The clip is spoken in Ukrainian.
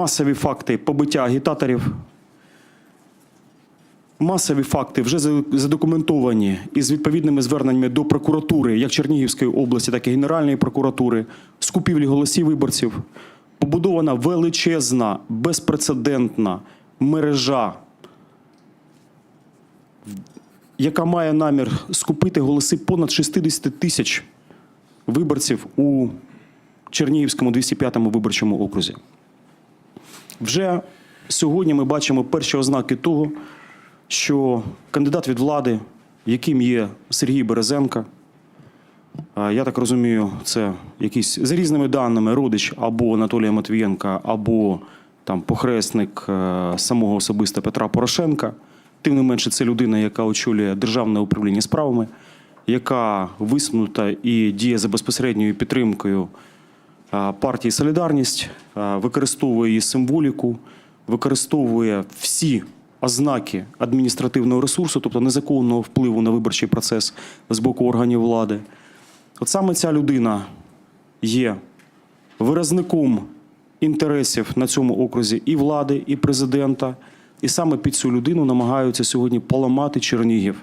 масові факти побиття агітаторів. Масові факти вже за- задокументовані із відповідними зверненнями до прокуратури, як Чернігівської області, так і Генеральної прокуратури, з купівлі голосів виборців. Побудована величезна, безпрецедентна мережа, яка має намір скупити голоси понад 60 тисяч виборців у Чернігівському 205-му виборчому окрузі. Вже сьогодні ми бачимо перші ознаки того, що кандидат від влади, яким є Сергій Березенко, я так розумію, це якийсь за різними даними родич або Анатолія Матвієнка, або там похресник е, самого особисто Петра Порошенка. Тим не менше, це людина, яка очолює державне управління справами, яка висунута і діє за безпосередньою підтримкою партії Солідарність, використовує її символіку, використовує всі ознаки адміністративного ресурсу, тобто незаконного впливу на виборчий процес з боку органів влади. От саме ця людина є виразником інтересів на цьому окрузі і влади, і президента. І саме під цю людину намагаються сьогодні поламати Чернігів.